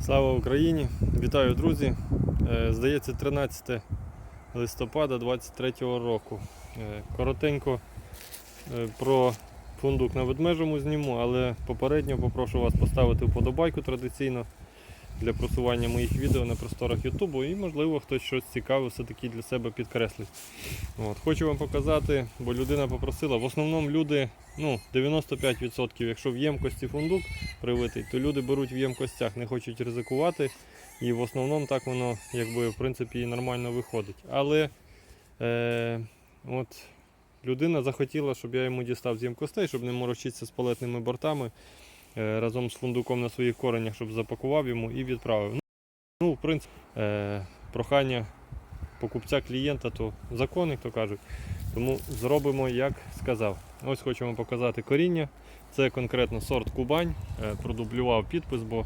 Слава Україні! Вітаю, друзі! Е, Здається, 13 листопада 2023 року. Е, Коротенько е, про фундук на ведмежому зніму, але попередньо попрошу вас поставити вподобайку традиційно для просування моїх відео на просторах Ютубу і, можливо, хтось щось цікаве все-таки для себе підкреслить. От. Хочу вам показати, бо людина попросила. В основному люди, ну, 95%, якщо в ємкості фундук привитий, то люди беруть в ємкостях, не хочуть ризикувати. І в основному так воно якби, в принципі, нормально виходить. Але е, от, людина захотіла, щоб я йому дістав з ємкостей, щоб не морочитися з палетними бортами разом з фундуком на своїх коренях, щоб запакував йому і відправив. Ну, в принципі, е, прохання покупця клієнта, то закон, то кажуть. Тому зробимо, як сказав. Ось хочемо показати коріння. Це конкретно сорт Кубань. Е, Продублював підпис, бо е,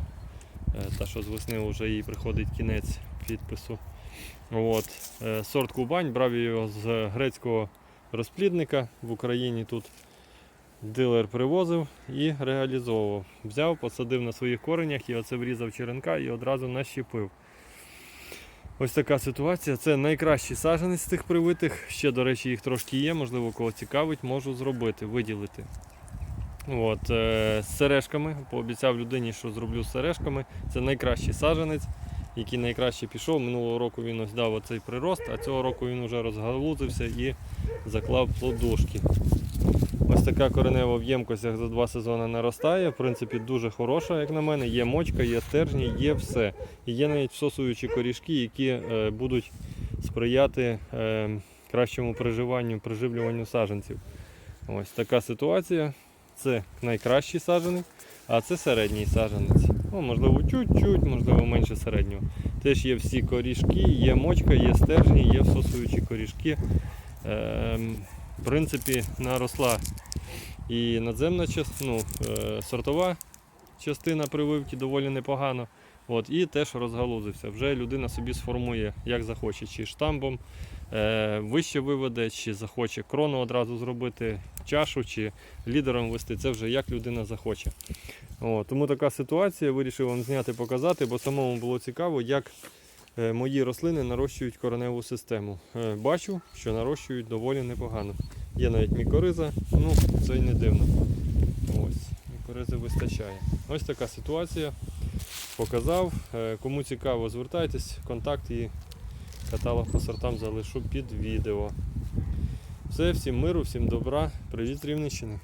та, що з весни вже їй приходить кінець підпису. От. е, Сорт Кубань, брав його з грецького розплідника в Україні тут. Дилер привозив і реалізовував. Взяв, посадив на своїх коренях і оце врізав черенка і одразу нащепив. Ось така ситуація. Це найкращий саджанець з тих привитих. Ще, до речі, їх трошки є, можливо, кого цікавить, можу зробити, виділити. От, е, з сережками. Пообіцяв людині, що зроблю з сережками. Це найкращий саджанець, який найкраще пішов. Минулого року він ось дав оцей прирост, а цього року він вже розгалузився і заклав плодушки. Ось така коренева в ємкостях за два сезони наростає. В принципі, дуже хороша, як на мене. Є мочка, є стержні, є все. І є навіть всосуючі корішки, які е, будуть сприяти е, кращому приживанню, приживлюванню саджанців. Ось така ситуація. Це найкращий саджанець, а це середній саджанець. Ну, можливо, чуть-чуть, можливо, менше середнього. Теж є всі корішки, є мочка, є стержні, є всосуючі корішки. В принципі, наросла і надземна ну, е, сортова частина прививки доволі непогано. От, і теж розгалузився. Вже людина собі сформує, як захоче, чи штамбом е, вище виведе, чи захоче крону одразу зробити, чашу, чи лідером вести. Це вже як людина захоче. От, тому така ситуація. Вирішив вам зняти, показати, бо самому було цікаво, як мої рослини нарощують кореневу систему. Е, бачу, що нарощують доволі непогано. Є навіть мікориза, ну це й не дивно. Ось, мікоризи вистачає. Ось така ситуація. Показав. Е, Кому цікаво, звертайтесь, контакт і каталог по сортам залишу під відео. Все, всім миру, всім добра. Привіт Рівненщини.